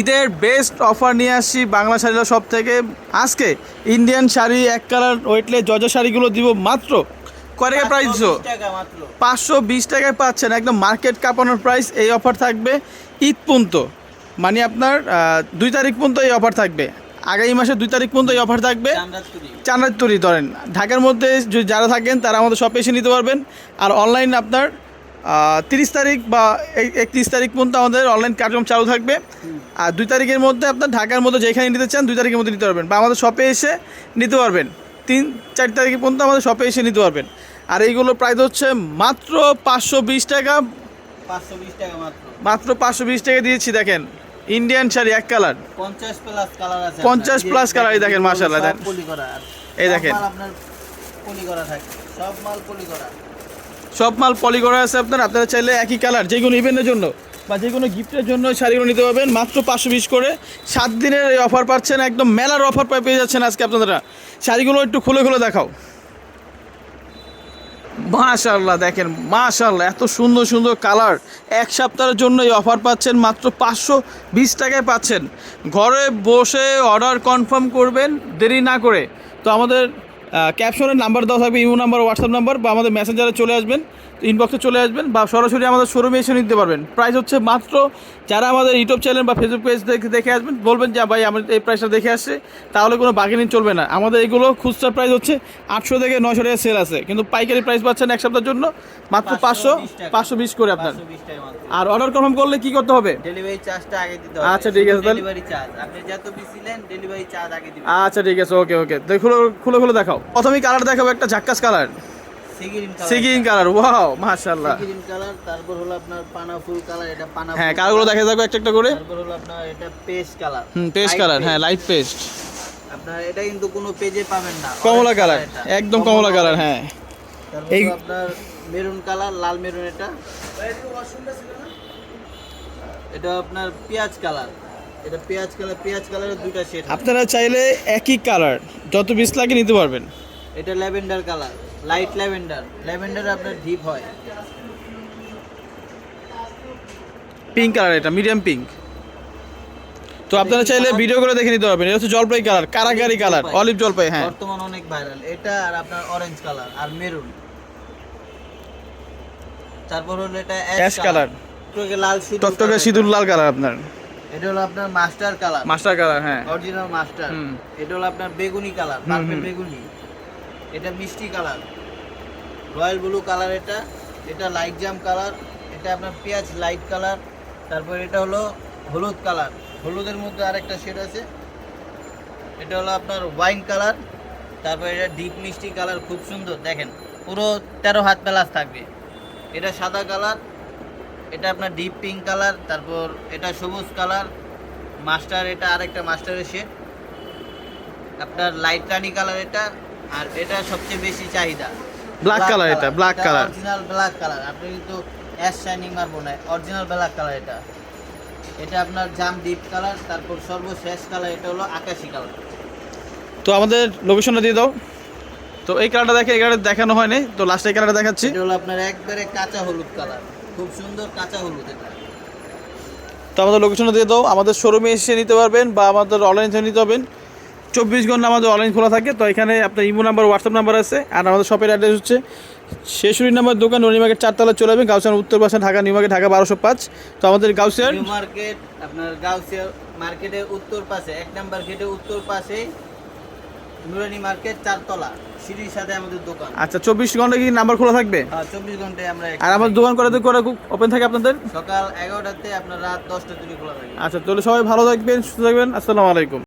ঈদের best offer নিয়ে আসছি বাংলা শাড়ির সব থেকে আজকে ইন্ডিয়ান শাড়ি এক কালার ওয়েটলে জজা শাড়িগুলো দিব মাত্র কয় টাকা প্রাইস দিছো? 520 টাকা মাত্র। পাঁচশো বিশ টাকায় পাচ্ছেন একদম মার্কেট কাঁপানোর প্রাইস এই অফার থাকবে ঈদ পর্যন্ত। মানে আপনার দুই তারিখ পর্যন্ত এই অফার থাকবে। আগামী মাসের দুই তারিখ পর্যন্ত এই অফার থাকবে। চান্নার তৈরি ধরেন। ঢাকার মধ্যে যারা থাকেন তারা আমাদের শপে এসে নিতে পারবেন। আর অনলাইন আপনার তিরিশ তারিখ বা একত্রিশ তারিখ পর্যন্ত আমাদের অনলাইন কার্যক্রম চালু থাকবে। আর দুই তারিখের মধ্যে আপনার ঢাকার মধ্যে যেখানে নিতে চান দুই তারিখের মধ্যে নিতে পারবেন বা আমাদের শপে এসে নিতে পারবেন। তিন চার তারিখ পর্যন্ত আমাদের শপে এসে নিতে পারবেন। আর এইগুলো প্রাইস হচ্ছে মাত্র পাঁচশো বিশ টাকা। 520 টাকা মাত্র। মাত্র পাঁচশো বিশ টাকা দিয়েছি দেখেন। ইন্ডিয়ান শাড়ি এক কালার 50 প্লাস কালার আছে 50 আপনার। plus যে- colour এই দেখেন, আর এই দেখেন। আপনার পলি করা থাকে সব মাল পলি করা। সব মাল পলি করা আছে আপনার। আপনারা চাইলে একই কালার, যে কোনো ইভেন্টের জন্য বা যে কোনো গিফটের জন্য শাড়িগুলো নিতে পারবেন। মাত্র পাঁচশো বিশ করে। সাত দিনের এই অফার পাচ্ছেন, একদম মেলার অফার পেয়ে যাচ্ছেন আজকে আপনারা। শাড়িগুলো একটু খুলে খুলে দেখাও। মাশাল্লাহ দেখেন মাশাল্লাহ এত সুন্দর সুন্দর কালার। এক সপ্তাহের জন্য এই অফার পাচ্ছেন, মাত্র পাঁচশো বিশ টাকায় পাচ্ছেন। ঘরে বসে অর্ডার কনফার্ম করবেন, দেরি না করে। তো আমাদের ক্যাপশনের নাম্বার দেওয়া থাকবে ইমো নাম্বার হোয়াটসঅ্যাপ নাম্বার বা আমাদের মেসেঞ্জারে চলে আসবেন। ইনবক্সে চলে আসবেন বা সরাসরি আমাদের শোরুমে এসে নিতে পারবেন। প্রাইস হচ্ছে মাত্র যারা আমাদের ইউটিউব চ্যানেল বা ফেসবুক পেজ দেখে দেখে আসবেন বলবেন যে ভাই আমার এই প্রাইসটা দেখে আসছে। তাহলে কোনো বার্গেনিং চলবে না। আমাদের এগুলো খুচরা প্রাইস হচ্ছে আটশো থেকে নয়শো টাকা সেল আছে। কিন্তু পাইকারি প্রাইস পাচ্ছেন এক সপ্তাহের জন্য মাত্র পাঁচশো পাঁচশো বিশ করে আপনার। 520 টাকা মাত্র আর অর্ডার কনফার্ম করলে কি করতে হবে? ডেলিভারি চার্জটা আগে দিতে আচ্ছা, ঠিক আছে, ডেলিভারি চার্জ আপনি যত বেশি ডেলিভারি চার্জ আগে দিবেন। আচ্ছা ঠিক আছে ওকে ওকে। খুলে খুলে খুলে দেখাও। প্রথমেই কালার দেখাবো একটা ঝাক্কাস colour sea green colour wow মাশাআল্লাহ সিগিরিন কালার তারপর হলো আপনার পানা ফুল কালার এটা পানা হ্যাঁ কালারগুলো দেখা যাবে একটা একটা করে। তারপর হলো আপনার এটা পেস্ট কালার হুম পেস্ট কালার হ্যাঁ লাইট পেস্ট আপনার এটা কিন্তু কোনো পেজে পাবেন না। কমলা কালার একদম কমলা কালার হ্যাঁ। এই- আপনার মেরুন কালার লাল মেরুন এটা। এটা আপনার পেঁয়াজ কালার এটা পেঁয়াজ কালার পেঁয়াজ কালারের শেড আপনারা চাইলে একই কালার যত বিশ লাগে নিতে পারবেন। এটা lavender colour light lavender lavender আপনার ডিপ হয়। পিঙ্ক কালার এটা মিডিয়াম পিঙ্ক তো আপনারা চাইলে ভিডিও করে দেখে নিতে পারবেন। এটা হচ্ছে জলপাই কালার কারাগারি কালার অলিভ জলপাই। হ্যাঁ। বর্তমান অনেক ভাইরাল এটা আর আপনার অরেঞ্জ কালার আর মেরুন তারপর হলো এটা অ্যাশ কালার টকটকে লাল সিঁদুর টকটকে সিঁদুর লাল কালার আপনার। এটা। হলো আপনার মাস্টার কালার মাস্টার কালার হ্যাঁ। Original master. এটা হলো আপনার বেগুনি কালার পার্পল। বেগুনি। এটা মিষ্টি কালার। রয়্যাল ব্লু কালার এটা এটা লাইট জাম কালার, এটা আপনার পেঁয়াজ লাইট কালার, তারপর এটা হলো হলুদ কালার। হলুদের মধ্যে আরেকটা শেড আছে, এটা হলো আপনার ওয়াইন কালার, তারপর এটা ডিপ মিষ্টি কালার, খুব সুন্দর, দেখেন, পুরো তেরো হাত প্লাস থাকবে। এটা সাদা কালার, এটা আপনার ডিপ পিঙ্ক কালার, তারপর এটা সবুজ কালার, মাস্টার, এটা আরেকটা মাস্টারের শেড আপনার লাইট রানি কালার এটা আর এটা সবচেয়ে বেশি চাহিদা। Black color এটা, black color। Original black colour আপনি কিন্তু অ্যাশ শাইনিং মারবো না অরিজিনাল ব্ল্যাক কালার এটা। এটা আপনার জাম ডিপ কালার তারপর সর্বশেষ কালার এটা হলো আকাশি কালার তো আমাদের লোকেশনটা দিয়ে দাও। তো এই কালারটা দেখে এই কালারটা দেখানো হয়নি তো লাস্টে এই কালারটা দেখাচ্ছি। এটা হলো আপনার একবারে কাঁচা হলুদ কালার খুব সুন্দর কাঁচা হলুদ এটা। তো আমাদের লোকেশনটা দিয়ে দাও। আমাদের শোরুমে এসে নিতে পারবেন বা আমাদের অনলাইন থেকে নিতে পারবেন। চব্বিশ ঘণ্টা আমাদের অনলাইন খোলা থাকে। তো এখানে আপনার ইমো নাম্বার হোয়াটসঅ্যাপ নাম্বার আছে। আর আমাদের শপের অ্যাড্রেস হচ্ছে শেষুরি নাম্বার দোকান ননিমার্কেট চারতলা চলে যাবেন গাউসান উত্তর পাশে ঢাকা নিউ মার্কেট ঢাকা বারোশো পাঁচ। তো আমাদের গাউসিয়ার মার্কেট আপনার গাউসিয়া মার্কেটের উত্তর পাশে এক নাম্বার গেটের উত্তর পাশে নুরানি মার্কেট চারতলা সিঁড়ির সাথে আমাদের দোকান। আচ্ছা চব্বিশ ঘণ্টা কি নাম্বার খোলা থাকবে? হ্যাঁ চব্বিশ ঘন্টায় আমরা আর আমাদের দোকান করাতে করে ওপেন থাকে আপনাদের? সকাল এগারোটাতে আপনার রাত দশটা থেকে খোলা থাকে। আচ্ছা তাহলে সবাই ভালো থাকবেন সুস্থ থাকবেন। আসসালামু আলাইকুম।